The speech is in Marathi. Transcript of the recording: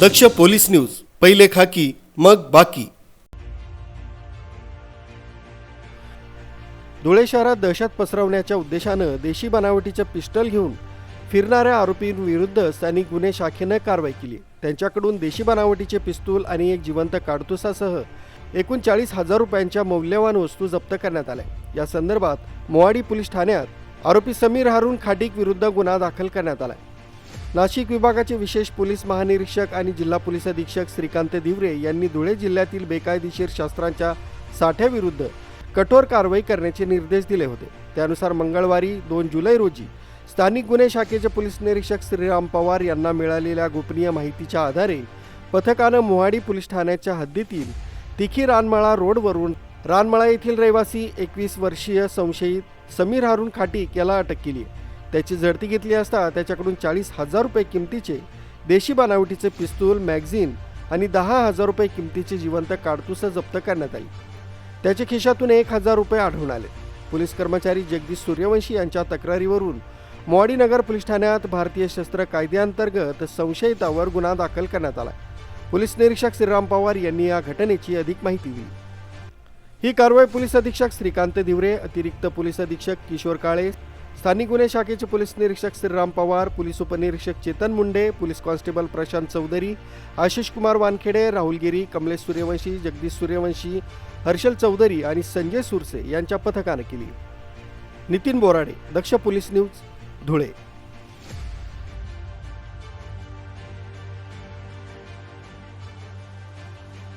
दक्ष पोलीस न्यूज पहिले खाकी मग बाकी. धुळे शहरात दहशत पसरवण्याच्या उद्देशानं देशी बनावटीचं पिस्टल घेऊन फिरणाऱ्या आरोपींविरुद्ध स्थानिक गुन्हे शाखेनं कारवाई केली. त्यांच्याकडून देशी बनावटीचे पिस्तूल आणि एक जिवंत काडतुसासह एकूण चाळीस हजार रुपयांच्या मौल्यवान वस्तू जप्त करण्यात आल्या. या संदर्भात मोवाडी पोलीस ठाण्यात आरोपी समीर हारून खाटीक विरुद्ध गुन्हा दाखल करण्यात आला. नाशिक विभागाचे विशेष पोलीस महानिरीक्षक आणि जिल्हा पोलीस अधीक्षक श्रीकांत दिवरे यांनी धुळे जिल्ह्यातील बेकायदेशीर शस्त्रांच्या साठ्याविरुद्ध कठोर कारवाई करण्याचे निर्देश दिले होते. त्यानुसार मंगळवारी दोन जुलै रोजी स्थानिक गुन्हे शाखेचे पोलीस निरीक्षक श्रीराम पवार यांना मिळालेल्या गोपनीय माहितीच्या आधारे पथकानं मोहाडी पोलीस ठाण्याच्या हद्दीतील तिखी रानमळा रोडवरून रानमळा येथील रहिवासी एकवीस वर्षीय संशयित समीर हारून खाटीक याला अटक केली त्याची झडती घेतली असता त्याच्याकडून चाळीस हजार रुपये किमतीचे देशी बनावटीचे पिस्तूल मॅगझिन आणि दहा हजार रुपये किमतीचे जिवंत काडतुसं जप्त करण्यात आली. त्याच्या खिशातून एक हजार रुपये आढळून आले. पोलीस कर्मचारी जगदीश सूर्यवंशी यांच्या तक्रारीवरून मॉडीनगर नगर पोलीस ठाण्यात भारतीय शस्त्र कायद्याअंतर्गत संशयितावर गुन्हा दाखल करण्यात आला. पोलीस निरीक्षक श्रीराम पवार यांनी या घटनेची अधिक माहिती दिली. ही कारवाई पोलीस अधीक्षक श्रीकांत दिवरे अतिरिक्त पोलीस अधीक्षक किशोर काळे स्थानिक गुन्हे शाखेचे पोलीस निरीक्षक श्रीराम पवार पोलीस उपनिरीक्षक चेतन मुंडे पोलीस कॉन्स्टेबल प्रशांत चौधरी आशिष कुमार वानखेडे राहुल गिरी कमलेश सूर्यवंशी जगदीश सूर्यवंशी हर्षल चौधरी आणि संजय सुरसे यांच्या पथकानं केली. Nitin Borade Daksh police news Dhule.